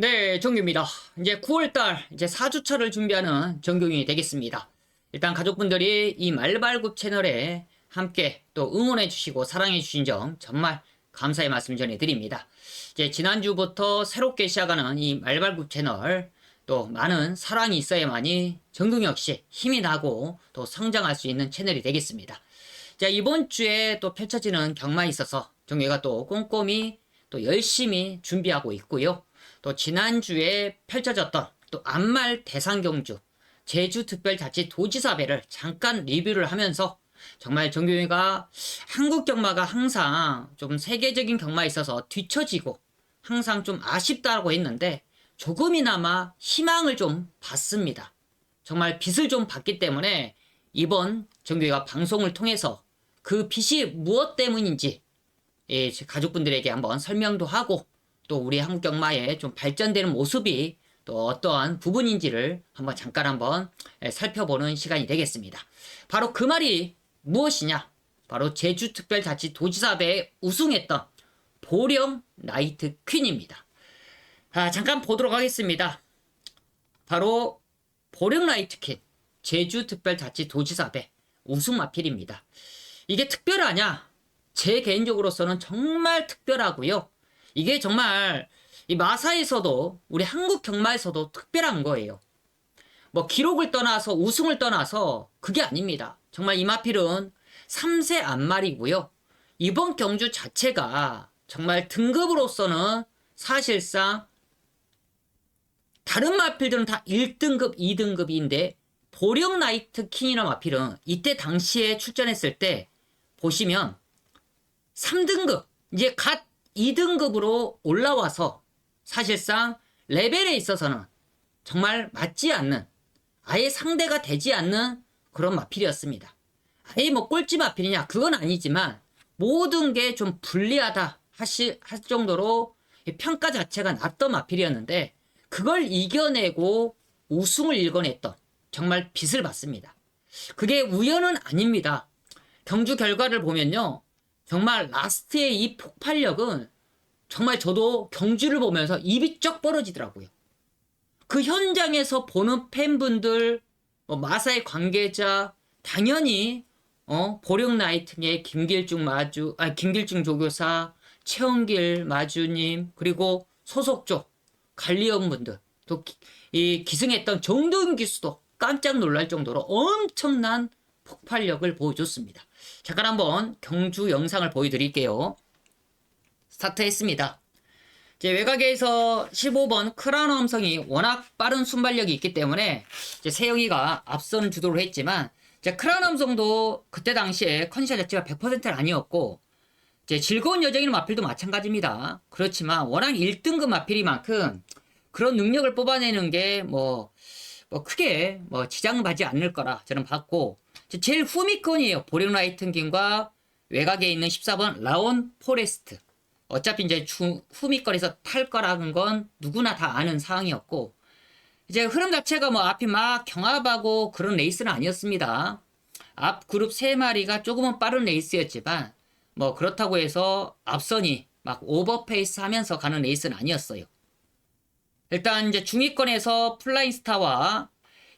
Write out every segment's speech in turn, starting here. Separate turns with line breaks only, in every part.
네, 정규입니다. 이제 9월달 이제 4주차를 준비하는 정규이 되겠습니다. 일단 가족분들이 이 말발굽 채널에 함께 또 응원해 주시고 사랑해 주신 점 정말 감사의 말씀 전해드립니다. 이제 지난주부터 새롭게 시작하는 이 말발굽 채널 또 많은 사랑이 있어야만이 정규 역시 힘이 나고 또 성장할 수 있는 채널이 되겠습니다. 자, 이번 주에 또 펼쳐지는 경마에 있어서 정규가 또 꼼꼼히 또 열심히 준비하고 있고요. 또 지난주에 펼쳐졌던 또 안말 대상경주 제주특별자치 도지사배를 잠깐 리뷰를 하면서 정말 정규이가 한국 경마가 항상 좀 세계적인 경마에 있어서 뒤처지고 항상 좀 아쉽다고 했는데 조금이나마 희망을 좀 봤습니다. 정말 빛을 좀 봤기 때문에 이번 정규이가 방송을 통해서 그 빛이 무엇 때문인지 예, 가족분들에게 한번 설명도 하고 또 우리 한국 경마의 좀 발전되는 모습이 또 어떠한 부분인지를 한번 잠깐 한번 예, 살펴보는 시간이 되겠습니다. 바로 그 말이 무엇이냐? 바로 제주특별자치도지사배에 우승했던 보령 나이트 퀸입니다. 아, 잠깐 보도록 하겠습니다. 바로 보령 나이트 퀸 제주특별자치도지사배 우승 마필입니다. 이게 특별하냐? 제 개인적으로서는 정말 특별하고요. 이게 정말 이 마사에서도 우리 한국 경마에서도 특별한 거예요. 뭐 기록을 떠나서 우승을 떠나서 그게 아닙니다. 정말 이마필은 3세 안말이고요. 이번 경주 자체가 정말 등급으로서는 사실상 다른 마필들은 다 1등급, 2등급인데 보령 나이트 킹이나 마필은 이때 당시에 출전했을 때 보시면 3등급 이제 갓 2등급으로 올라와서 사실상 레벨에 있어서는 정말 맞지 않는 아예 상대가 되지 않는 그런 마필이었습니다. 아예 뭐 꼴찌 마필이냐 그건 아니지만 모든 게 좀 불리하다 하시, 할 정도로 평가 자체가 낮던 마필이었는데 그걸 이겨내고 우승을 일궈냈던 정말 빛을 봤습니다. 그게 우연은 아닙니다. 경주 결과를 보면요. 정말 라스트의 이 폭발력은 정말 저도 경주를 보면서 입이 쩍 벌어지더라고요. 그 현장에서 보는 팬분들, 뭐 마사의 관계자, 당연히 어, 보령 나이트의 김길중 마주, 아 김길중 조교사, 최원길 마주님, 그리고 소속 쪽 관리원 분들, 또 이 기승했던 정도윤 기수도 깜짝 놀랄 정도로 엄청난 폭발력을 보여줬습니다. 잠깐 한번 경주 영상을 보여드릴게요. 스타트했습니다. 이제 외곽에서 15번 크라운 함성이 워낙 빠른 순발력이 있기 때문에 이제 세영이가 앞서는 주도를 했지만 이제 크라운 함성도 그때 당시에 컨디션 자체가 100%는 아니었고 이제 즐거운 여정인 마필도 마찬가지입니다. 그렇지만 워낙 1등급 마필이만큼 그런 능력을 뽑아내는 게뭐 뭐 크게 뭐 지장은 받지 않을 거라 저는 봤고 제일 후미권이에요. 보령 라이튼김과 외곽에 있는 14번 라온 포레스트. 어차피 이제 주, 후미권에서 탈 거라는 건 누구나 다 아는 상황이었고 이제 흐름 자체가 뭐 앞이 막 경합하고 그런 레이스는 아니었습니다. 앞 그룹 3마리가 조금은 빠른 레이스였지만 뭐 그렇다고 해서 앞선이 막 오버페이스 하면서 가는 레이스는 아니었어요. 일단 이제 중위권에서 플라잉스타와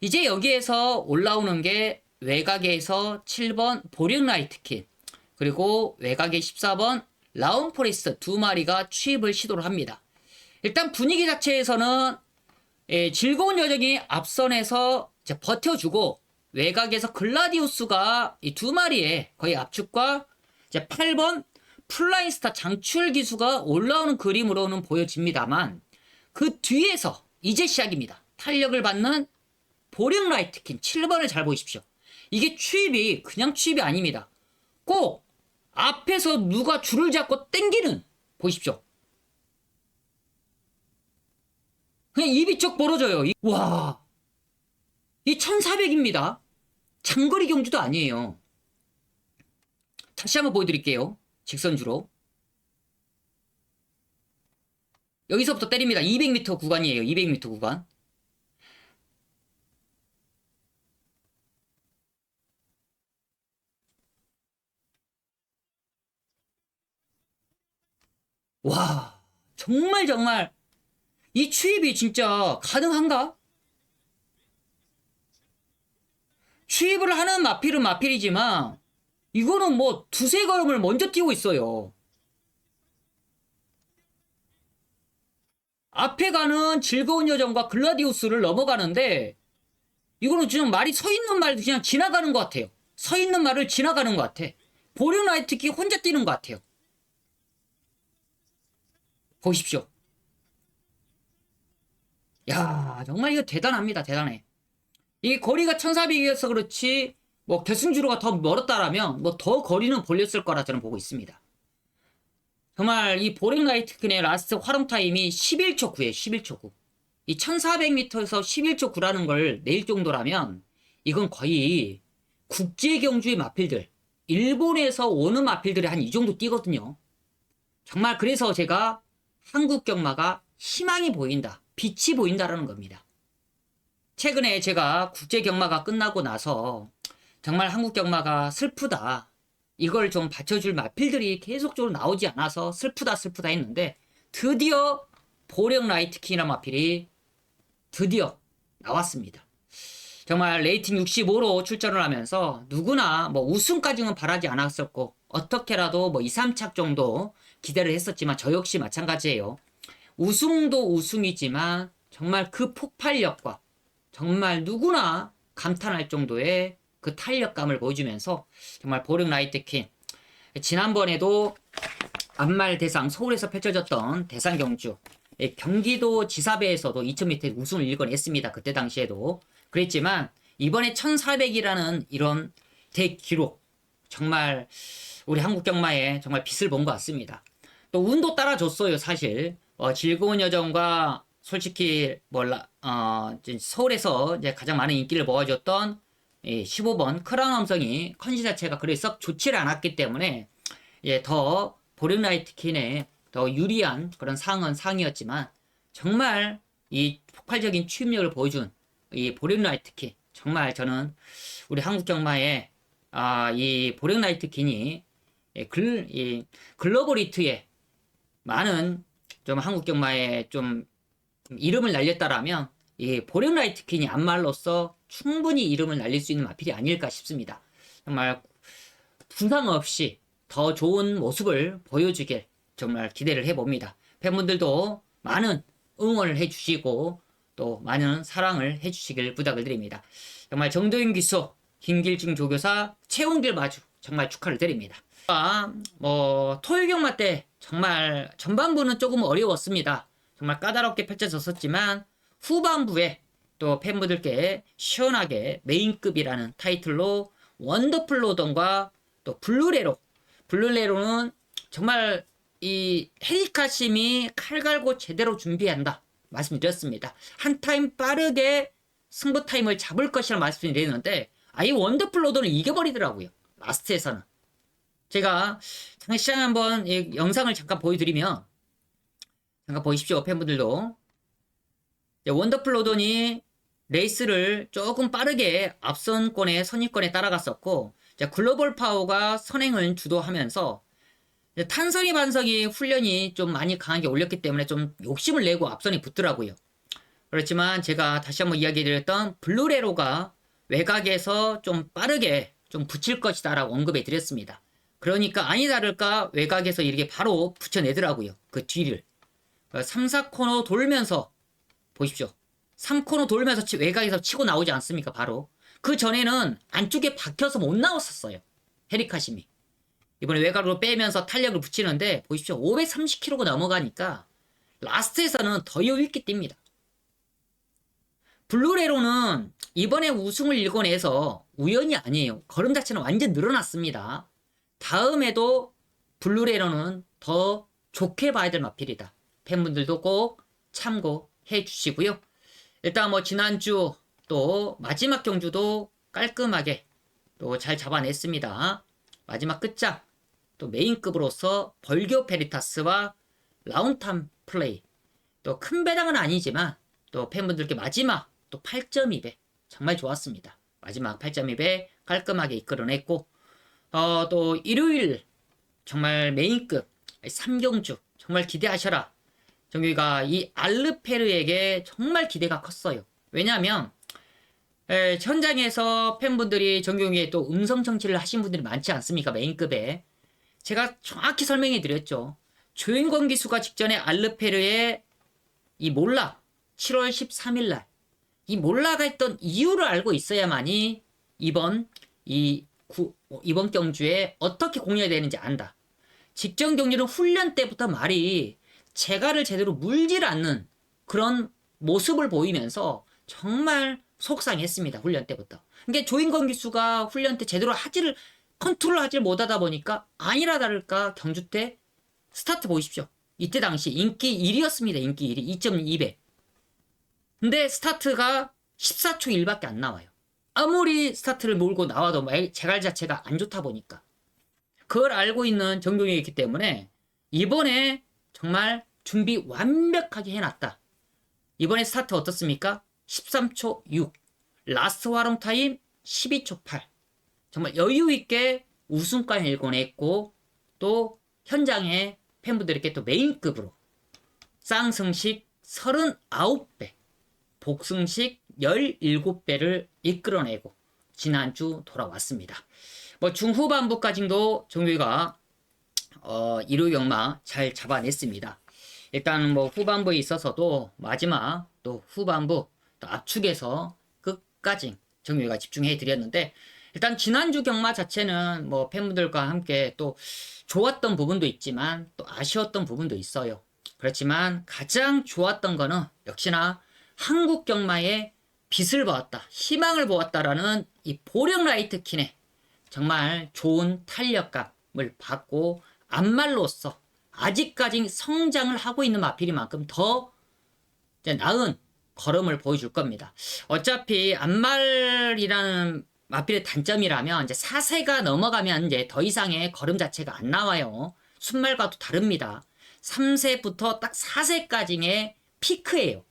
이제 여기에서 올라오는 게 외곽에서 7번 보령 라이트킨 그리고 외곽에 14번 라운 포레스트 두 마리가 취입을 시도를 합니다. 일단 분위기 자체에서는 예, 즐거운 여정이 앞선에서 버텨주고 외곽에서 글라디우스가 이 두 마리의 거의 압축과 이제 8번 플라잉스타 장출 기수가 올라오는 그림으로는 보여집니다만 그 뒤에서 이제 시작입니다. 탄력을 받는 보령 라이트킨 7번을 잘 보십시오. 이게 취입이 그냥 취입이 아닙니다. 꼭 앞에서 누가 줄을 잡고 땡기는 보십시오. 그냥 입이 쩍 벌어져요. 이, 와, 이 1400입니다. 장거리 경주도 아니에요. 다시 한번 보여드릴게요. 직선주로. 여기서부터 때립니다. 200m 구간이에요. 200m 구간. 와, 정말 정말 이 추입이 진짜 가능한가? 추입을 하는 마필은 마필이지만 이거는 뭐 두세 걸음을 먼저 뛰고 있어요. 앞에 가는 즐거운 여정과 글라디우스를 넘어가는데 이거는 그냥 말이 서 있는 말도 그냥 지나가는 것 같아요. 서 있는 말을 지나가는 것 같아. 보령 라이트키 혼자 뛰는 것 같아요. 보십시오. 야, 정말 이거 대단합니다. 대단해. 이 거리가 1400이어서 그렇지, 뭐 결승주로가 더 멀었다라면, 뭐 더 거리는 벌렸을 거라 저는 보고 있습니다. 정말 이 보링 라이트킨의 라스트 활용 타임이 11초 9에요 11초 9. 이 1400m에서 11초 9라는 걸낼 정도라면, 이건 거의 국제 경주의 마필들, 일본에서 오는 마필들이 한 이 정도 뛰거든요. 정말 그래서 제가 한국 경마가 희망이 보인다, 빛이 보인다라는 겁니다. 최근에 제가 국제 경마가 끝나고 나서 정말 한국 경마가 슬프다. 이걸 좀 받쳐줄 마필들이 계속적으로 나오지 않아서 슬프다 슬프다 했는데 드디어 보령 라이트 키나 마필이 드디어 나왔습니다. 정말 레이팅 65로 출전을 하면서 누구나 뭐 우승까지는 바라지 않았었고 어떻게라도 뭐 2, 3착 정도 기대를 했었지만 저 역시 마찬가지예요. 우승도 우승이지만 정말 그 폭발력과 정말 누구나 감탄할 정도의 그 탄력감을 보여주면서 정말 보령 라이트킨 지난번에도 안말 대상 서울에서 펼쳐졌던 대상 경주 예, 경기도 지사배에서도 2000m 우승을 일궈냈습니다. 그때 당시에도 그랬지만 이번에 1400이라는 이런 대기록 정말 우리 한국 경마에 정말 빛을 본 것 같습니다. 또 운도 따라줬어요 사실. 어, 즐거운 여정과 솔직히 몰라 어, 이제 서울에서 이제 가장 많은 인기를 모아줬던 이 15번 크라운 함성이 컨디 자체가 그리 썩 좋지를 않았기 때문에 예, 더 보령라이트 킨에 더 유리한 그런 상은 상이었지만 정말 이 폭발적인 취임력을 보여준 이 보령라이트 킨 정말 저는 우리 한국 경마의 아, 이 보령라이트 킨이 예, 글, 이 글로벌 리트에 많은 좀 한국 경마에 좀 이름을 날렸다라면 이 보령라이트 킨이 안말로써 충분히 이름을 날릴 수 있는 마필이 아닐까 싶습니다. 정말 부상 없이 더 좋은 모습을 보여주길 정말 기대를 해봅니다. 팬분들도 많은 응원을 해주시고 또 많은 사랑을 해주시길 부탁을 드립니다. 정말 정도윤 기수, 김길중 조교사, 최홍길 마주 정말 축하를 드립니다. 아, 뭐 토요일 경마 때 정말 전반부는 조금 어려웠습니다. 정말 까다롭게 펼쳐졌었지만 후반부에 또 팬분들께 시원하게 메인급이라는 타이틀로 원더풀 로던과 또 블루레로 블루레로는 정말 이 헤리카심이 칼 갈고 제대로 준비한다 말씀드렸습니다. 한 타임 빠르게 승부 타임을 잡을 것이라 말씀드렸는데 아이 원더풀 로던을 이겨버리더라고요. 라스트에서는 제가 시장 한번 이 영상을 잠깐 보여드리면 잠깐 보십시오 팬분들도 원더풀 로던이 레이스를 조금 빠르게 앞선권에 선입권에 따라갔었고 글로벌 파워가 선행을 주도하면서 탄성이 반성이 훈련이 좀 많이 강하게 올렸기 때문에 좀 욕심을 내고 앞선이 붙더라고요. 그렇지만 제가 다시 한번 이야기 드렸던 블루레로가 외곽에서 좀 빠르게 좀 붙일 것이다 라고 언급해 드렸습니다. 그러니까 아니 다를까 외곽에서 이렇게 바로 붙여내더라고요. 그 뒤를. 3, 4코너 돌면서 보십시오. 3코너 돌면서 치, 외곽에서 치고 나오지 않습니까? 바로. 그 전에는 안쪽에 박혀서 못 나왔었어요. 헤리카심이. 이번에 외곽으로 빼면서 탄력을 붙이는데 보십시오. 530km가 넘어가니까 라스트에서는 더 여유있게 뜁니다. 블루레로는 이번에 우승을 일궈내서 우연이 아니에요. 걸음 자체는 완전 늘어났습니다. 다음에도 블루레로는 더 좋게 봐야 될 마필이다. 팬분들도 꼭 참고해 주시고요. 일단 뭐 지난주 또 마지막 경주도 깔끔하게 또 잘 잡아냈습니다. 마지막 끝장 또 메인급으로서 벌교 페리타스와 라운탐 플레이 또 큰 배당은 아니지만 또 팬분들께 마지막 또 8.2배 정말 좋았습니다. 마지막 8.2배 깔끔하게 이끌어냈고 어, 또 일요일 정말 메인급 3경주 정말 기대하셔라. 정규가 이 알르페르에게 정말 기대가 컸어요. 왜냐하면 에, 현장에서 팬분들이 정규에 또 음성 청취를 하신 분들이 많지 않습니까? 메인급에. 제가 정확히 설명해 드렸죠. 조인권 기수가 직전에 알르페르의 이 몰락 7월 13일 날 이 몰락가 했던 이유를 알고 있어야만이 이번 이 구- 이번 경주에 어떻게 공략이 되는지 안다. 직전 경주는 훈련 때부터 말이 재갈을 제대로 물질 않는 그런 모습을 보이면서 정말 속상했습니다. 훈련 때부터. 그러니까 조인권 기수가 훈련 때 제대로 하지를 컨트롤하지를 못하다 보니까 아니라 다를까 경주 때 스타트 보십시오. 이때 당시 인기 1위였습니다. 인기 1위 2.2배. 근데 스타트가 14초 1밖에 안 나와요. 아무리 스타트를 몰고 나와도 말- 제갈 자체가 안 좋다 보니까. 그걸 알고 있는 정경이었기 때문에 이번에 정말 준비 완벽하게 해놨다. 이번에 스타트 어떻습니까? 13초 6. 라스트 화롱 타임 12초 8. 정말 여유 있게 우승까지 일궈냈고 또 현장에 팬분들에게 또 메인급으로 쌍승식 39배, 복승식 17배를 이끌어내고 지난주 돌아왔습니다. 뭐 중후반부까지도 정규가 어, 일요 경마 잘 잡아냈습니다. 일단 뭐 후반부에 있어서도 마지막 또 후반부 또 압축해서 끝까지 정규가 집중해 드렸는데 일단 지난주 경마 자체는 뭐 팬분들과 함께 또 좋았던 부분도 있지만 또 아쉬웠던 부분도 있어요. 그렇지만 가장 좋았던 거는 역시나 한국 경마의 빛을 보았다, 희망을 보았다라는 이 보령 라이트 킨의 정말 좋은 탄력감을 받고 안말로서 아직까지 성장을 하고 있는 마필이만큼 더 나은 걸음을 보여줄 겁니다. 어차피 안말이라는 마필의 단점이라면 이제 4세가 넘어가면 이제 더 이상의 걸음 자체가 안 나와요. 순말과도 다릅니다. 3세부터 딱 4세까지의 피크예요.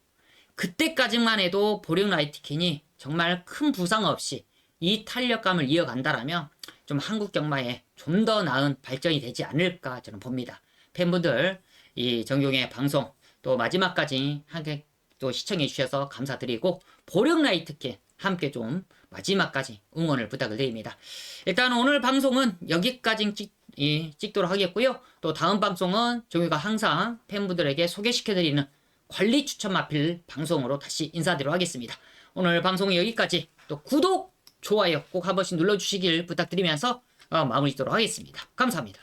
그때까지만 해도 보령 라이트킨이 정말 큰 부상 없이 이 탄력감을 이어간다라면 좀 한국 경마에 좀 더 나은 발전이 되지 않을까 저는 봅니다. 팬분들 이 정경의 방송 또 마지막까지 함께 또 시청해 주셔서 감사드리고 보령 라이트킨 함께 좀 마지막까지 응원을 부탁을 드립니다. 일단 오늘 방송은 여기까지 찍, 이, 찍도록 하겠고요. 또 다음 방송은 정유가 항상 팬분들에게 소개시켜드리는 관리 추천 마필 방송으로 다시 인사드리도록 하겠습니다. 오늘 방송은 여기까지 또 구독, 좋아요 꼭 한 번씩 눌러주시길 부탁드리면서 어, 마무리 짓도록 하겠습니다. 감사합니다.